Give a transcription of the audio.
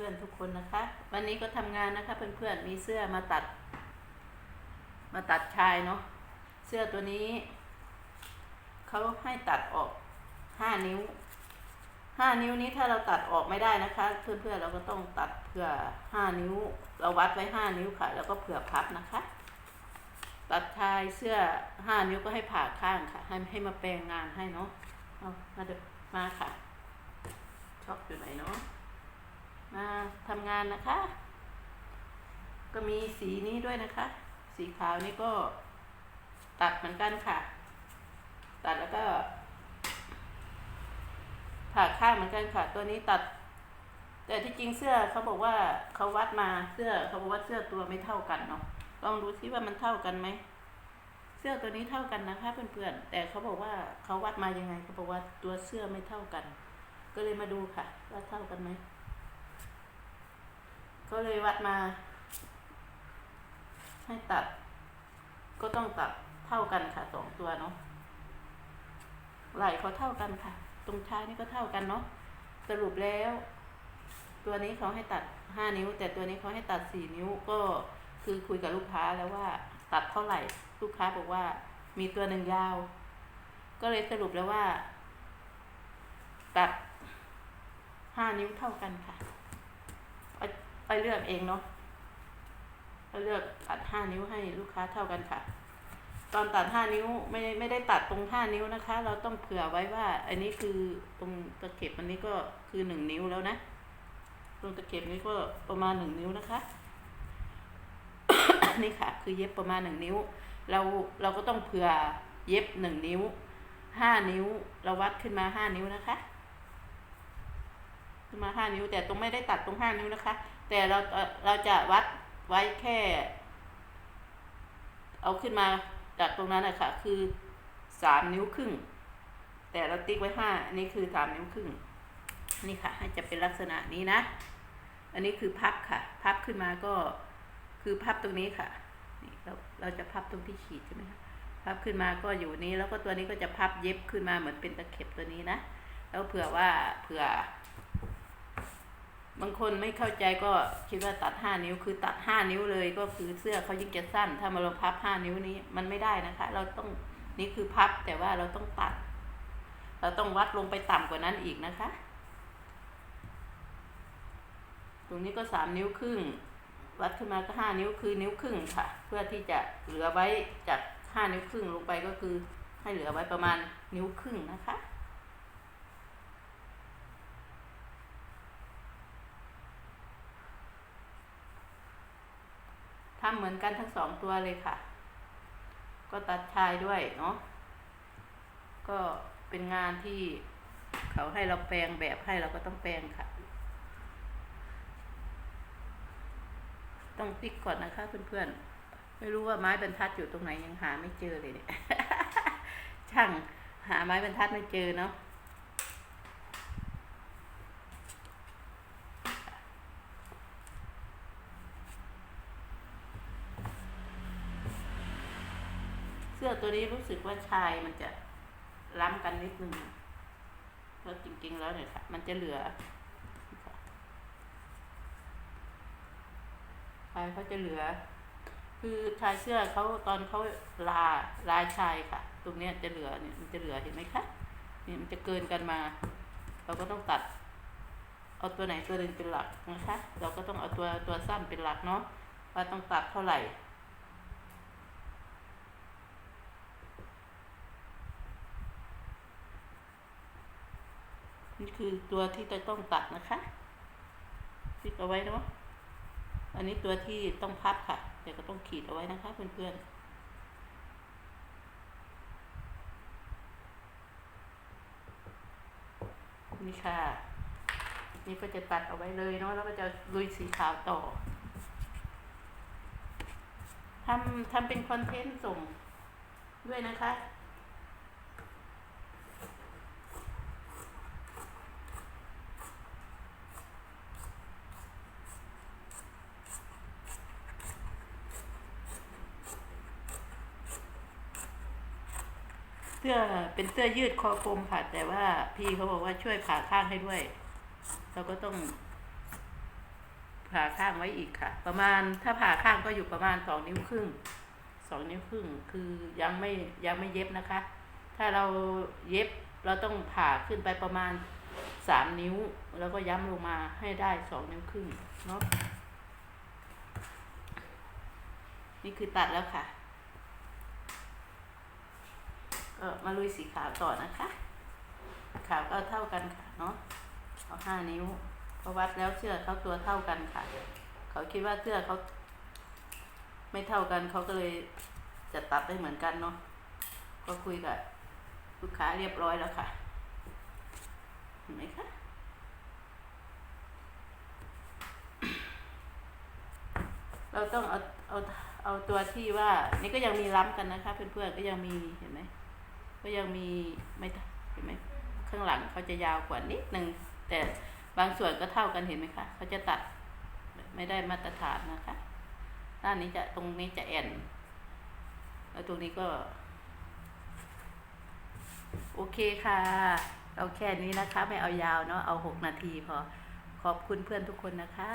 พื่อนๆทุกคนนะคะ วันนี้ก็ทำงานนะคะเพื่อนๆมีเสื้อมาตัด มาตัดชายเนาะเสื้อตัวนี้เขาให้ตัดออกห้านิ้วห้านิ้วนี้ถ้าเราตัดออกไม่ได้นะคะ เพื่อนๆเราก็ต้องตัดเผื่อห้านิ้ว เราวัดไว้ห้านิ้วค่ะ แล้วก็เผื่อพับนะคะ ตัดชายเสื้อห้านิ้วก็ให้ผ่าข้างค่ะ ให้ให้มาแปลงงานให้เนาะเอามาเดยวมาค่ะช็อปอยู่ไหนเนาะ มาทำงานนะคะ ก็มีสีนี้ด้วยนะคะ สีขาวนี่ก็ตัดเหมือนกันค่ะ ตัดแล้วก็ผ่าข้างเหมือนกันค่ะ ตัวนี้ตัด แต่ที่จริงเสื้อเขาบอกว่าเขาวัดมาเสื้อเขาบอกว่าเสื้อตัวไม่เท่ากันเนาะลองดูซิว่ามันเท่ากันไหมเสื้อตัวนี้เท่ากันนะคะเพื่อนๆแต่เขาบอกว่าเขาวัดมายังไงเขาบอกว่าตัวเสื้อไม่เท่ากัน ก็เลยมาดูค่ะ ว่าเท่ากันไหม ก็เลยวัดมา ให้ตัด ก็ต้องตัดเท่ากันค่ะสองตัวเนาะไหล่เขาเท่ากันค่ะ ตรงท้ายนี่ก็เท่ากันเนาะสรุปแล้ว ตัวนี้เขาให้ตัดห้านิ้ว แต่ตัวนี้เขาให้ตัดสี่นิ้วก็คือคุยกับลูกค้าแล้วว่าตัดเท่าไหร่ ลูกค้าบอกว่า มีตัวหนึ่งยาว ก็เลยสรุปแล้วว่า ตัดห้านิ้วเท่ากันค่ะ ไปเลือกเองเนาะไปเลือกตัดห้านิ้วให้ลูกค้าเท่ากันค่ะ ตอนตัดห้านิ้วไม่ไม่ได้ตัดตรงห้านิ้วนะคะ เราต้องเผื่อไว้ว่า อันนี้คือตรงตะเข็บอันนี้ก็คือหนึ่งนิ้วแล้วนะ ตรงตะเข็บนี้ก็ประมาณหนึ่งนิ้วนะคะ นี่ค่ะ คือเย็บประมาณหนึ่งนิ้ว เราเราก็ต้องเผื่อเย็บหนึ่งนิ้วห้านิ้ว เราวัดขึ้นมาห้านิ้วนะคะ ขึ้นมาห้านิ้วแต่ตรงไม่ได้ตัดตรงห้านิ้วนะคะ แต่เราเราจะวัดไว้แค่ เอาขึ้นมาจากตรงนั้นนะคะคือสามนิ้วครึ่ง แต่เราติ๊กไว้ห้าอันนี้คือสามนิ้วครึ่ง นี่ค่ะ ให้จะเป็นลักษณะนี้นะ อันนี้คือพับค่ะ พับขึ้นมาก็คือพับตรงนี้ค่ะนี่เราเราจะพับตรงที่ขีดใช่ไหมคะพับขึ้นมาก็อยู่นี้แล้วก็ตัวนี้ก็จะพับเย็บขึ้นมาเหมือนเป็นตะเข็บตัวนี้นะ แล้วเผื่อว่าเผื่อ บางคนไม่เข้าใจก็คิดว่าตัดห้านิ้วคือตัดห้านิ้วเลยก็คือเสื้อเขายิ่งจะสั้น ถ้ามาเราพับห้านิ้วนี้มันไม่ได้นะคะ เราต้องนี่คือพับแต่ว่าเราต้องตัด เราต้องวัดลงไปต่ำกว่านั้นอีกนะคะ ตรงนี้ก็สามนิ้วครึ่ง วัดขึ้นมาก็ห้านิ้วคือนิ้วครึ่งค่ะ เพื่อที่จะเหลือไว้จากห้านิ้วครึ่งลงไปก็คือ ให้เหลือไว้ประมาณนิ้วครึ่งนะคะ ทำเหมือนกันทั้งสองตัวเลยค่ะ ก็ตัดชายด้วยเนาะก็เป็นงานที่เขาให้เราแปลงแบบให้เราก็ต้องแปลงค่ะ ต้องติ๊กก่อนนะคะเพื่อนๆ ไม่รู้ว่าไม้บรรทัดอยู่ตรงไหนยังหาไม่เจอเลยเนี่ย ช่างหาไม้บรรทัดไม่เจอเนาะ อตัวนี้รู้สึกว่าชายมันจะล้ำกันนิดนึงแล้วจริง ๆ แล้วเนี่ยค่ะ มันจะเหลือชายเขาจะเหลือ คือชายเสื้อเขาตอนเขาลาลายชายค่ะ ตรงเนี้ยจะเหลือเนี่ยมันจะเหลือเห็นไหมคะนี่มันจะเกินกันมา เราก็ต้องตัด เอาตัวไหนตัวหนึ่งเป็นหลักนะคะ เราก็ต้องเอาตัวตัวสั้นเป็นหลักเนาะว่าต้องตัดเท่าไหร่ นี่คือตัวที่จะต้องตัดนะคะติ๊กเอาไว้เนาะอันนี้ตัวที่ต้องพับค่ะแต่ก็ต้องขีดเอาไว้นะคะเพื่อนๆนี่ค่ะ นี่ก็จะตัดเอาไว้เลยเนาะ แล้วก็จะลุยสีขาวต่อ ทำทำเป็นคอนเทนต์ส่งด้วยนะคะ เสื้อเป็นเสื้อยืดคอกลมค่ะ แต่ว่าพี่เขาบอกว่าช่วยผ่าข้างให้ด้วย เราก็ต้อง ผ่าข้างไว้อีกค่ะ ประมาณถ้าผ่าข้างก็อยู่ประมาณสองนิ้วครึ่งสองนิ้วครึ่งคือยังไม่ยังไม่เย็บนะคะ ถ้าเราเย็บเราต้องผ่าขึ้นไปประมาณสามนิ้ว แล้วก็ย้ำลงมาให้ได้สองนิ้วครึ่งเนาะนี่คือตัดแล้วค่ะ ก็มาลุยสีขาวต่อนะคะ ขาวก็เท่ากันค่ะเนาะเอาห้านิ้วพราะวัดแล้วเสื้อเขาตัวเท่ากันค่ะ เขาคิดว่าเสื้อเขาไม่เท่ากันเขาก็เลยจะตัดได้เหมือนกันเนาะก็คุยกับลูกค้าเรียบร้อยแล้วค่ะเห็นไหมคะเราต้องเอาเอาเอาตัวที่ว่า นี่ก็ยังมีล้ำกันนะคะ เพื่อนๆก็ยังมีเห็นไหม ก็ยังมีไม่เท่าเห็นไหมข้างหลังเขาจะยาวกว่านิดนึงแต่บางส่วนก็เท่ากันเห็นไหมคะเขาจะตัดไม่ได้มาตรฐานนะคะด้านนี้จะตรงนี้จะแอนแล้วตรงนี้ก็ โอเคค่ะ เอาแค่นี้นะคะ ไม่เอายาวเนาะเอาหกนาทีพอขอบคุณเพื่อนทุกคนนะคะ